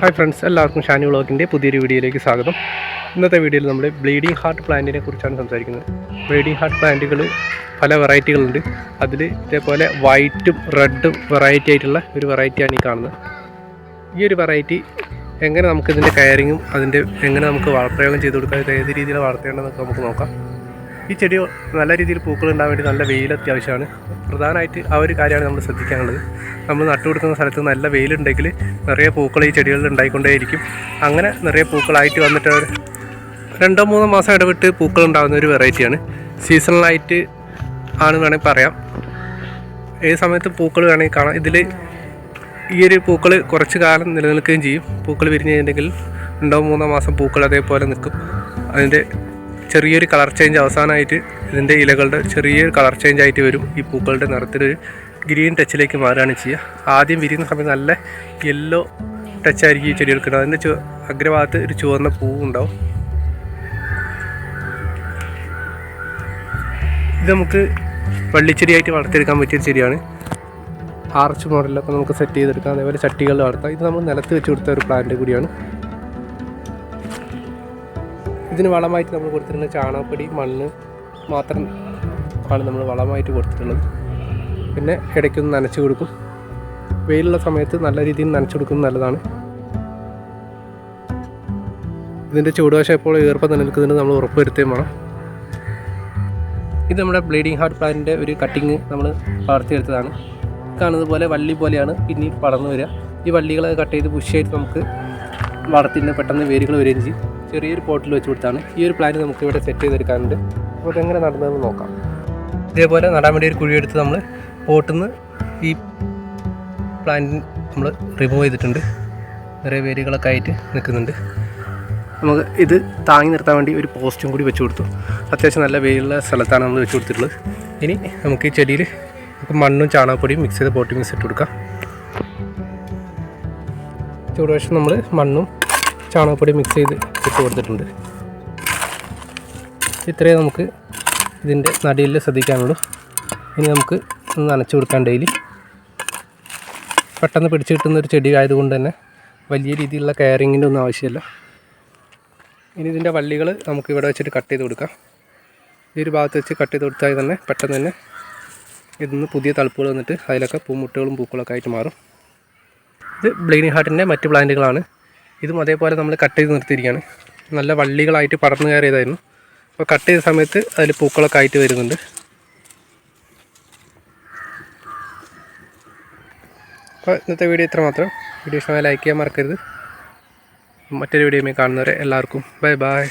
Hi friends എല്ലാവർക്കും ഷാനി വ്ളോഗിന്റെ പുതിയൊരു വീഡിയോയിലേക്ക് സ്വാഗതം. ഇന്നത്തെ വീഡിയോയിൽ നമ്മൾ ബ്ലീഡിംഗ് ഹാർട്ട് പ്ലാന്റിനെ കുറിച്ചാണ് സംസാരിക്കുന്നത്. ബ്ലീഡിംഗ് ഹാർട്ട് പ്ലാന്റുകൾ പല വെറൈറ്റികളുണ്ട്. അതിൽ ഇതേപോലെ വൈറ്റും റെഡും വെറൈറ്റി ആയിട്ടുള്ള ഒരു വെറൈറ്റിയാണ് ഈ കാണുന്നത്. ഈ ഒരു വെറൈറ്റി എങ്ങനെ നമുക്കിതിന്റെ കയറിങ്ങും അതിന്റെ എങ്ങനെ നമുക്ക് വളപ്രയോഗം ചെയ്ത് കൊടുക്കാം ഏത് രീതിയിൽ വളർത്തേണ്ടതെന്നൊക്കെ നമുക്ക് നോക്കാം. ഈ ചെടി നല്ല രീതിയിൽ പൂക്കൾ ഉണ്ടാകാൻ വേണ്ടി നല്ല വെയിൽ അത്യാവശ്യമാണ്. പ്രധാനമായിട്ട് ആ ഒരു കാര്യമാണ് നമ്മൾ ശ്രദ്ധിക്കാനുള്ളത്. നമ്മൾ നട്ടു കൊടുക്കുന്ന സ്ഥലത്ത് നല്ല വെയിലുണ്ടെങ്കിൽ നിറയെ പൂക്കൾ ഈ ചെടികളിൽ ഉണ്ടായിക്കൊണ്ടേയിരിക്കും. അങ്ങനെ നിറയെ പൂക്കളായിട്ട് വന്നിട്ട് രണ്ടോ മൂന്നോ മാസം ഇടവിട്ട് പൂക്കൾ ഉണ്ടാകുന്ന ഒരു വെറൈറ്റിയാണ്. സീസണലായിട്ട് ആണെന്ന് വേണമെങ്കിൽ പറയാം. ഏത് സമയത്ത് പൂക്കൾ വേണമെങ്കിൽ കാണാം. ഇതിൽ ഈ ഒരു പൂക്കൾ കുറച്ച് കാലം നിലനിൽക്കുകയും ചെയ്യും. പൂക്കൾ വിരിഞ്ഞ് കഴിഞ്ഞിട്ടുണ്ടെങ്കിൽ രണ്ടോ മൂന്നോ മാസം പൂക്കൾ അതേപോലെ നിൽക്കും. അതിന്റെ ചെറിയൊരു കളർ ചേഞ്ച് അവസാനമായിട്ട് ഇതിന്റെ ഇലകളുടെ ചെറിയൊരു കളർ ചേഞ്ച് ആയിട്ട് വരും ഈ പൂക്കളുടെ നിറത്തിലൊരു ഗ്രീൻ ടച്ചിലേക്ക് മാറുകയാണ് ചെയ്യുക. ആദ്യം വിരിയുന്ന സമയത്ത് നല്ല യെല്ലോ ടച്ചായിരിക്കും ഈ ചെടികൾക്ക് അതിന്റെ ചു അഗ്രഭാഗത്ത് ഒരു ചുവന്ന പൂവ് ഉണ്ടാവും. ഇത് നമുക്ക് വള്ളിച്ചെടിയായിട്ട് വളർത്തിയെടുക്കാൻ പറ്റിയ ചെടിയാണ്. ആർച്ച് മോഡലൊക്കെ നമുക്ക് സെറ്റ് ചെയ്തെടുക്കാം. അതേപോലെ ചട്ടികളിൽ വളർത്താം. ഇത് നമ്മൾ നിലത്ത് വെച്ച് കൊടുത്ത ഒരു പ്ലാന്റ് കൂടിയാണ്. ഇതിന് വളമായിട്ട് നമ്മൾ കൊടുത്തിട്ടുള്ള ചാണകപ്പൊടി മണ്ണ് മാത്രം ആണ് നമ്മൾ വളമായിട്ട് കൊടുത്തിട്ടുള്ളത്. പിന്നെ ഇടയ്ക്കൊന്ന് നനച്ച് കൊടുക്കും. വെയിലുള്ള സമയത്ത് നല്ല രീതിയിൽ നനച്ച് കൊടുക്കുന്നത് നല്ലതാണ്. ഇതിന്റെ ചൂടുവശം എപ്പോൾ ഈർപ്പം നിലനിൽക്കുന്നതിന് നമ്മൾ ഉറപ്പ് വേണം. ഇത് നമ്മുടെ ബ്ലീഡിങ് ഹാർട്ട് പ്ലാന്റിന്റെ ഒരു കട്ടിങ് നമ്മൾ വളർത്തിയെടുത്തതാണ്. കാണുന്നത് പോലെ വള്ളി പോലെയാണ് പിന്നീട് പടർന്നു വരിക. ഈ വള്ളികളെ കട്ട് ചെയ്ത് പുഷ് ചെയ്ത് നമുക്ക് വളർത്തിന്റെ പെട്ടെന്ന് വേരുകൾ വരികയും ചെയ്യും. ചെറിയൊരു പോട്ടിൽ വെച്ച് കൊടുത്താണ്. ഈ ഒരു പ്ലാന്റ് നമുക്ക് ഇവിടെ സെറ്റ് ചെയ്തെടുക്കാറുണ്ട് അപ്പോൾ അതെങ്ങനെ നടന്നതെന്ന് നോക്കാം. ഇതേപോലെ നടാൻ വേണ്ടി ഒരു കുഴിയെടുത്ത് നമ്മൾ പോട്ടിൽ നിന്ന് ഈ പ്ലാന്റ് നമ്മൾ റിമൂവ് ചെയ്തിട്ടുണ്ട്. നിറയെ വേരുകളൊക്കെ ആയിട്ട് നിൽക്കുന്നുണ്ട്. നമുക്ക് ഇത് താങ്ങി നിർത്താൻ വേണ്ടി ഒരു പോസ്റ്റും കൂടി വെച്ച് കൊടുത്തു. അത്യാവശ്യം നല്ല വെയിലുള്ള സ്ഥലത്താണ് നമ്മൾ വെച്ച് കൊടുത്തിട്ടുള്ളത്. ഇനി നമുക്ക് ഈ ചെടിയിൽ നമുക്ക് മണ്ണും ചാണകപ്പൊടിയും മിക്സ് ചെയ്ത് പോട്ടിങ് മിക്സ് ഇട്ട് കൊടുക്കാം. ചൂടുവശം നമ്മൾ മണ്ണും ചാണകപ്പൊടി മിക്സ് ചെയ്ത് ഇട്ട് കൊടുത്തിട്ടുണ്ട്. ഇത്രയും നമുക്ക് ഇതിന്റെ നടിയിൽ ശ്രദ്ധിക്കാനുള്ളൂ. ഇനി നമുക്ക് ഒന്ന് നനച്ചു കൊടുക്കാൻ ഡെയിലി പെട്ടെന്ന് പിടിച്ചു കിട്ടുന്ന ഒരു ചെടി ആയതുകൊണ്ട് തന്നെ വലിയ രീതിയിലുള്ള കെയറിങ്ങിന്റെ ഒന്നും ആവശ്യമില്ല. ഇനി ഇതിന്റെ വള്ളികൾ നമുക്ക് ഇവിടെ വെച്ചിട്ട് കട്ട് ചെയ്ത് കൊടുക്കാം. ഈ ഒരു ഭാഗത്ത് വെച്ച് കട്ട് ചെയ്ത് കൊടുത്താൽ തന്നെ പെട്ടെന്ന് തന്നെ ഇതിന്ന് പുതിയ തളിപ്പുകൾ വന്നിട്ട് അതിലൊക്കെ പൂമുട്ടുകളും പൂക്കളൊക്കെ ആയിട്ട് മാറും. ഇത് ബ്ലീഡിംഗ് ഹാർട്ടിന്റെ മറ്റ് പ്ലാന്റുകളാണ്. ഇതും അതേപോലെ നമ്മൾ കട്ട് ചെയ്ത് നിർത്തിയിരിക്കുകയാണ്. നല്ല വള്ളികളായിട്ട് പടർന്നു കയറിയതായിരുന്നു. അപ്പോൾ കട്ട് ചെയ്ത സമയത്ത് അതിൽ പൂക്കളൊക്കെ ആയിട്ട് വരുന്നുണ്ട്. അപ്പോൾ ഇന്നത്തെ വീഡിയോ ഇത്ര മാത്രം. വീഡിയോ ഇഷ്ടമായി ലൈക്ക് ചെയ്യാൻ മറക്കരുത്. മറ്റൊരു വീഡിയോയുമായി കാണുന്നവരെ എല്ലാവർക്കും ബൈ ബൈ